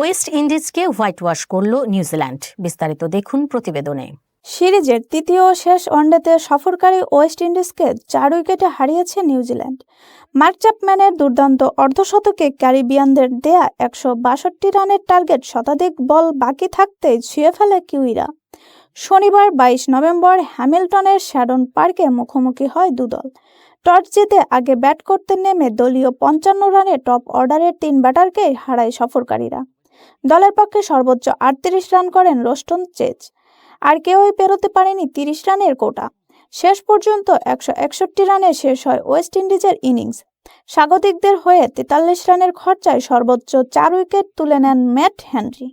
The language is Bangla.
ওয়েস্ট ইন্ডিজকে হোয়াইট ওয়াশ করল নিউজিল্যান্ড। বিস্তারিত দেখুন প্রতিবেদনে। সিরিজের তৃতীয় ও শেষ ওয়ানডেতে সফরকারী ওয়েস্ট ইন্ডিজকে চার উইকেটে হারিয়েছে নিউজিল্যান্ড। মার্ক চ্যাপম্যানের দুর্দান্ত অর্ধশতকে ক্যারিবিয়ানদের দেয়া একশো বাষট্টি রানের টার্গেট শতাধিক বল বাকি থাকতেই ছুঁয়ে ফেলে কিউইরা। শনিবার বাইশ নভেম্বর হ্যামিল্টনের শ্যাডন পার্কে মুখোমুখি হয় দুদল। টস জিতে আগে ব্যাট করতে নেমে দলীয় পঞ্চান্ন রানে টপ অর্ডারের তিন ব্যাটারকেই হারায় সফরকারীরা। দলের পক্ষে সর্বোচ্চ আটত্রিশ রান করেন রোস্টন চেজ। আর কেউই পেরোতে পারেনি তিরিশ রানের কোটা। শেষ পর্যন্ত একশো একষট্টি রানে শেষ হয় ওয়েস্ট ইন্ডিজের ইনিংস। স্বাগতিকদের হয়ে তেতাল্লিশ রানের খরচায় সর্বোচ্চ চার উইকেট তুলে নেন ম্যাট হেনরি।